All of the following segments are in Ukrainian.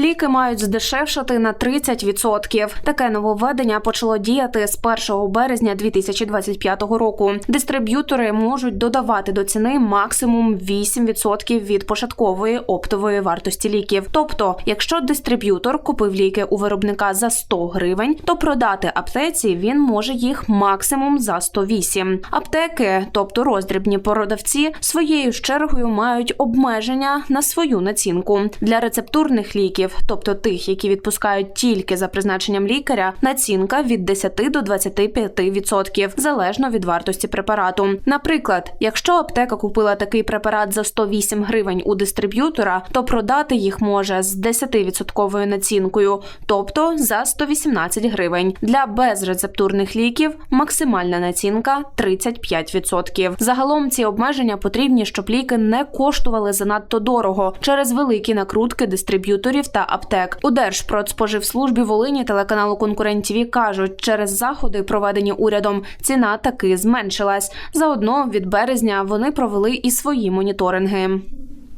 Ліки мають здешевшати на 30%. Таке нововведення почало діяти з 1 березня 2025 року. Дистриб'ютори можуть додавати до ціни максимум 8% від початкової оптової вартості ліків. Тобто, якщо дистриб'ютор купив ліки у виробника за 100 гривень, то продати аптеці він може їх максимум за 108. Аптеки, тобто роздрібні продавці, своєю чергою мають обмеження на свою націнку для рецептурних ліків, тобто тих, які відпускають тільки за призначенням лікаря, націнка від 10 до 25% залежно від вартості препарату. Наприклад, якщо аптека купила такий препарат за 108 гривень у дистриб'ютора, то продати їх може з 10% націнкою, тобто за 118 гривень. Для безрецептурних ліків максимальна націнка 35%. Загалом ці обмеження потрібні, щоб ліки не коштували занадто дорого через великі накрутки дистриб'юторів та аптек. У Держпродспоживслужбі Волині телеканалу Конкурент ТІВІ кажуть, через заходи, проведені урядом, ціна таки зменшилась. Заодно від березня вони провели і свої моніторинги.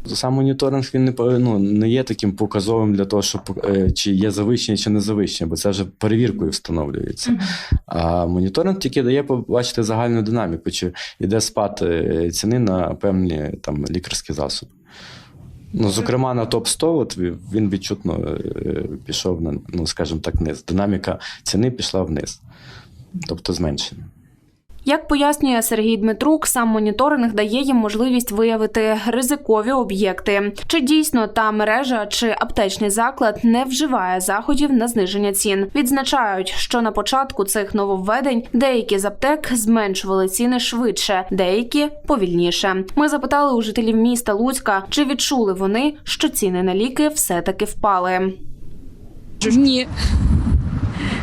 Сам моніторинг він не ну, не є таким показовим для того, щоб е, чи є завищення, чи не завищення, бо це вже перевіркою встановлюється. А моніторинг тільки дає побачити загальну динаміку, чи йде спад е, ціни на певні там лікарські засоби. Ну, зокрема, на топ 100 от він відчутно е, пішов на, ну, скажімо так, вниз. Динаміка ціни пішла вниз, тобто зменшення. Як пояснює Сергій Дмитрук, сам моніторинг дає їм можливість виявити ризикові об'єкти. Чи дійсно та мережа чи аптечний заклад не вживає заходів на зниження цін? Відзначають, що на початку цих нововведень деякі з аптек зменшували ціни швидше, деякі повільніше. Ми запитали у жителів міста Луцька, чи відчули вони, що ціни на ліки все таки впали. Ні.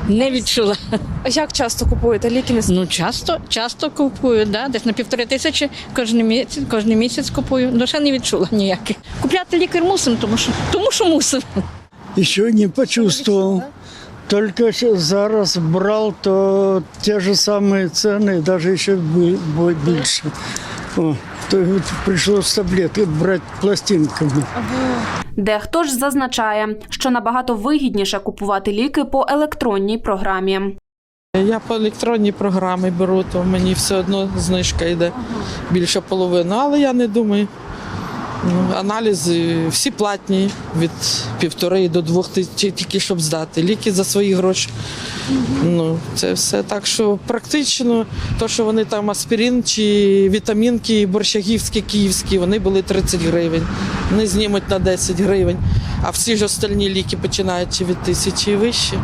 Не відчула. А як часто купуєте ліки? Не Ну часто, часто купую, да? десь на півтори тисячі кожен місяць, кожен місяць купую. Ну ще не відчула ніяких. Купляти лікар мусимо, тому що тому що мусимо. Еще не почувствовал. Только щ- зараз брал, то те же самые цены, даже еще бы- бы- больше. То прийшлося таблетки брати пластинками. Дехто ж зазначає, що набагато вигідніше купувати ліки по електронній програмі. Я по електронній програмі беру, то мені все одно знижка йде більше половини, але я не думаю. Аналізи всі платні від півтори до двох тисяч, тільки щоб здати. Ліки за свої гроші. Ну, це все так, що практично, то, що вони там аспірин чи вітамінки борщагівські, київські, вони були 30 гривень. Вони знімуть на 10 гривень, а всі ж остальні ліки починаючи від тисячі і вище.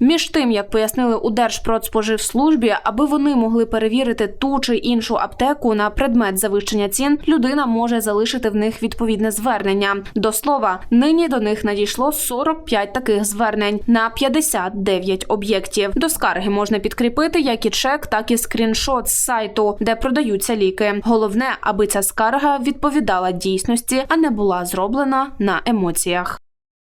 Між тим, як пояснили у Держпродспоживслужбі, аби вони могли перевірити ту чи іншу аптеку на предмет завищення цін, людина може залишити в них відповідне звернення. До слова, нині до них надійшло 45 таких звернень на 59 об'єктів. До скарги можна підкріпити як і чек, так і скріншот з сайту, де продаються ліки. Головне, аби ця скарга відповідала дійсності, а не була зроблена на емоціях.